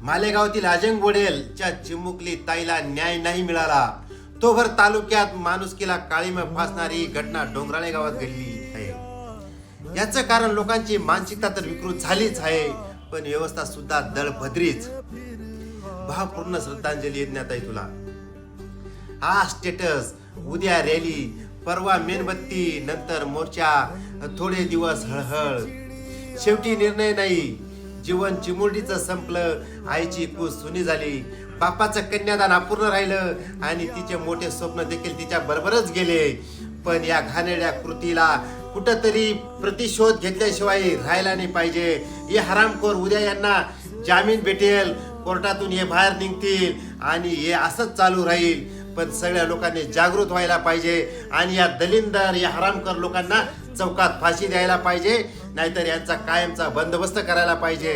मालेगावातील अजंग वडेलच्या चिमुकली ताईला न्याय नाही मिळाला. तोभर तालुक्यात माणुसकीला काळीमा फासणारी घटना डोंगराळे गावात घडली आहे. याचं कारण लोकांची मानसिकता तर विकृत झालीच आहे पण व्यवस्था सुद्धा दळभद्रीच. भावपूर्ण श्रद्धांजली यज्ञात आहे तुला. हा स्टेटस उद्या रॅली परवा मेणबत्ती नंतर मोर्चा थोडे दिवस हळहळ. शेवटी निर्णय नाही जीवन चिमुरडीचं संपलं आईची कूस सुनी झाली बापाचं कन्यादान अपूर्ण राहिलं आणि तिचे मोठे स्वप्न देखील तिच्या बरोबरच गेले. पण या घाणेड्या कृतीला कुठंतरी प्रतिशोध घेतल्याशिवाय राहायला नाही पाहिजे. हे हरामखोर उद्या यांना जामीन भेटेल कोर्टातून हे बाहेर निघतील आणि हे असंच चालू राहील. पण सगळ्या लोकांनी जागृत व्हायला पाहिजे आणि या दलिंदर या हरामकर लोकांना चौकात फाशी द्यायला पाहिजे नाहीतर यांचा कायमचा बंदोबस्त करायला पाहिजे.